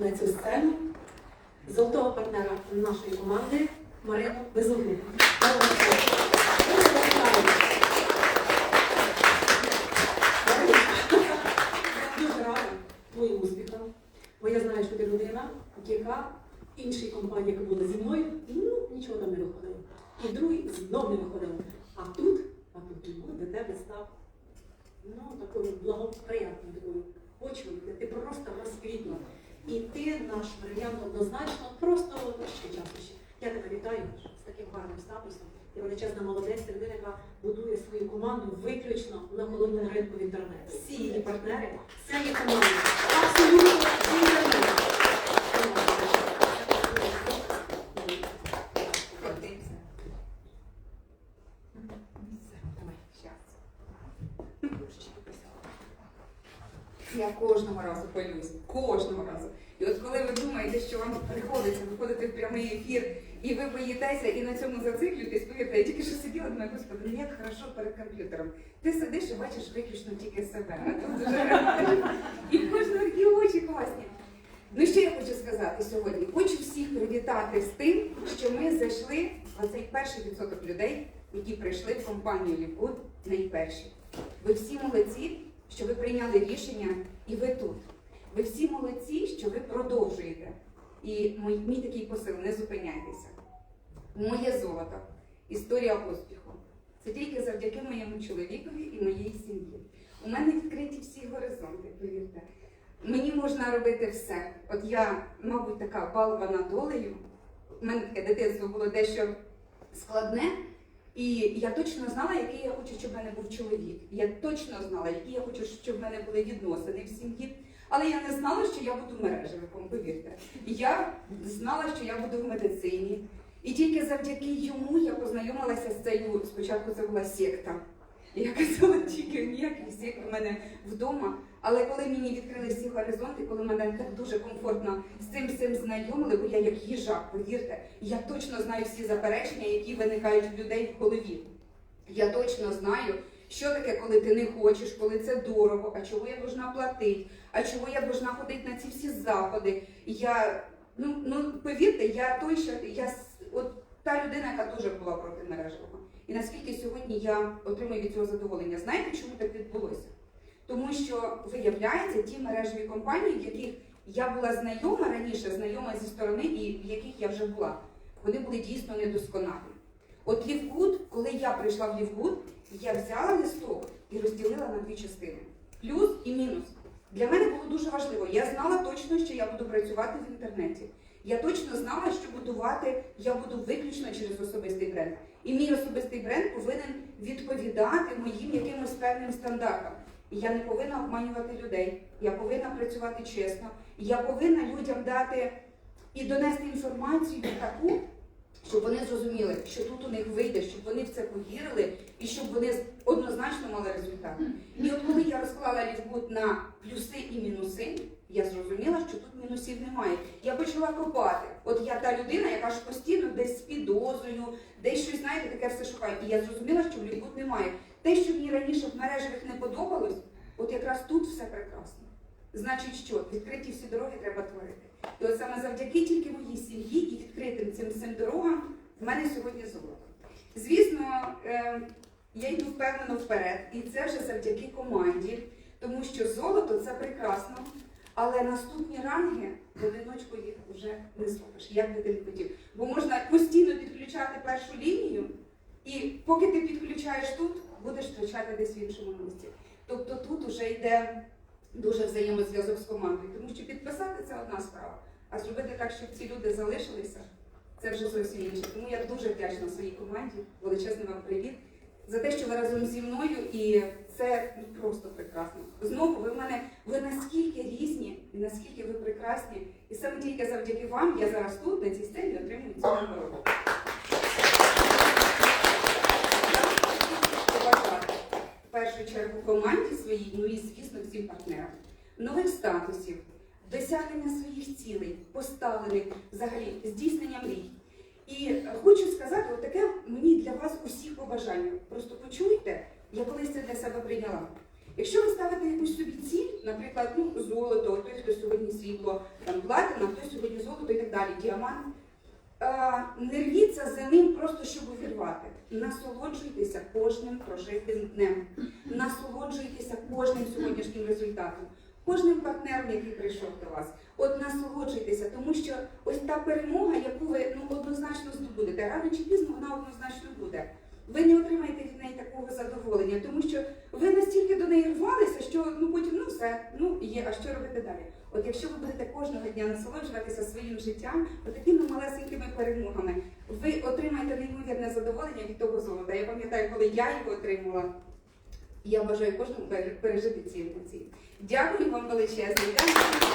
на цю сцену золотого партнера нашої команди Марину Безугу. Я дуже рада твоїм успіхам, бо я знаю, що ти людина, яка інші компанії, які були зі мною, ну нічого там не виходило. І другий знов не виходило. А тут, а тут до тебе став ну, такою благоприятною такою почвою, де ти просто розквітла. І ти, наш варіант, однозначно, просто ще часу. Я тебе вітаю з таким гарним статусом. Ти величезна молодець, людина, яка будує свою команду виключно на холодному ринку в інтернеті. Всі її партнери, вся її команда. Абсолютно в інтернеті. Крутиться. Давай. Щас. Я кожного разу палюсь. Кожного разу. І от коли ви думаєте, що вам приходиться виходити в прямий ефір, і ви боїтеся і на цьому зациклюєтесь, повірте, я тільки що сиділа, думаю, господи, ну як хорошо перед комп'ютером. Ти сидиш і бачиш виключно тільки себе. Тут вже. І кожного такі очі класні. Ну що я хочу сказати сьогодні? Хочу всіх привітати з тим, що ми зайшли в цей перший відсоток людей, які прийшли в компанію Лікуд найперші. Ви всі молодці, що ви прийняли рішення, і ви тут. Ви всі молодці, що ви продовжуєте. І мій, мій такий посил, не зупиняйтеся. Моє золото, історія успіху. Це тільки завдяки моєму чоловікові і моїй сім'ї. У мене відкриті всі горизонти, повірте. Мені можна робити все. От я, мабуть, така балвана долею. У мене таке дитинство було дещо складне. І я точно знала, який я хочу, щоб в мене був чоловік. Я точно знала, які я хочу, щоб в мене були відносини в сім'ї. Але я не знала, що я буду мережевиком, повірте. Я знала, що я буду в медицині. І тільки завдяки йому я познайомилася з цією, спочатку це була секта. Я казала, тільки ніяких сект у мене вдома. Але коли мені відкрили всі горизонти, коли мене так дуже комфортно з цим всім знайомили, бо я як їжак, повірте, я точно знаю всі заперечення, які виникають в людей в голові. Я точно знаю, що таке, коли ти не хочеш, коли це дорого, а чого я должна платити, а чого я должна ходити на ці всі заходи. Я, ну, ну повірте, я той, що я от та людина, яка дуже була проти мережевого. І наскільки сьогодні я отримую від цього задоволення. Знаєте, чому так відбулося? Тому що виявляється, ті мережеві компанії, в яких я була знайома раніше, знайома зі сторони, і в яких я вже була, вони були дійсно недосконалі. От Лівгуд, коли я прийшла в Лівгуд, я взяла листок і розділила на дві частини: плюс і мінус. Для мене було дуже важливо. Я знала точно, що я буду працювати в інтернеті. Я точно знала, що будувати я буду виключно через особистий бренд. І мій особистий бренд повинен відповідати моїм якимось певним стандартам. Я не повинна обманювати людей. Я повинна працювати чесно. Я повинна людям дати і донести інформацію таку, щоб вони зрозуміли, що тут у них вийде, щоб вони в це повірили і щоб вони однозначно мали результат. І от коли я розклала лівгуд на плюси і мінуси, я зрозуміла, що тут мінусів немає. Я почала копати. От я та людина, яка ж постійно десь з підозрою, десь щось, знаєте, таке все шукає. І я зрозуміла, що в лівгуд немає. Те, що мені раніше в мережевих не подобалось, от якраз тут все прекрасно. Значить, що відкриті всі дороги треба творити. І от саме завдяки тільки моїй сім'ї і відкритим цим всім дорогам в мене сьогодні золото. Звісно, е, я йду впевнено вперед, і це вже завдяки команді, тому що золото це прекрасно, але наступні ранги в одиночку їх вже не зробиш, як би ти не хотів. Бо можна постійно підключати першу лінію, і поки ти підключаєш тут, будеш втрачати десь в іншому місці. Тобто тут вже йде дуже взаємозв'язок з командою, тому що підписати це одна справа, а зробити так, щоб ці люди залишилися, це вже зовсім інше. Тому я дуже вдячна своїй команді. Величезний вам привіт за те, що ви разом зі мною, і це ну, просто прекрасно. Знову ви в мене ви наскільки різні і наскільки ви прекрасні, і саме тільки завдяки вам я зараз тут, на цій сцені, отримую цю нагороду. Побажати в першу чергу команді своїй, ну і звісно всім партнерам. Нових статусів, досягнення своїх цілей, поставлених взагалі здійснення мрій. І хочу сказати, от таке мені для вас усіх побажання. Просто почуйте, я колись це для себе прийняла. Якщо ви ставите якусь собі ціль, наприклад, ну, золото, той, хто сьогодні срібло, там платина, хтось сьогодні золото і так далі, діамант. Е, Не рвіться за ним просто, щоб. Насолоджуйтеся кожним прожитим днем. Насолоджуйтеся кожним сьогоднішнім результатом, кожним партнером, який прийшов до вас. От насолоджуйтеся, тому що ось та перемога, яку ви ну, однозначно здобудете, рано чи пізно вона однозначно буде. Ви не отримаєте такого задоволення, тому що ви настільки до неї рвалися, що ну потім ну все, ну є, а що робити далі? От якщо ви будете кожного дня насолоджуватися своїм життям, от такими малесенькими перемогами, ви отримаєте неймовірне задоволення від того золота. Я пам'ятаю, коли я його отримала. Я бажаю кожному пережити ці емоції. Дякую вам величезне. Дякую.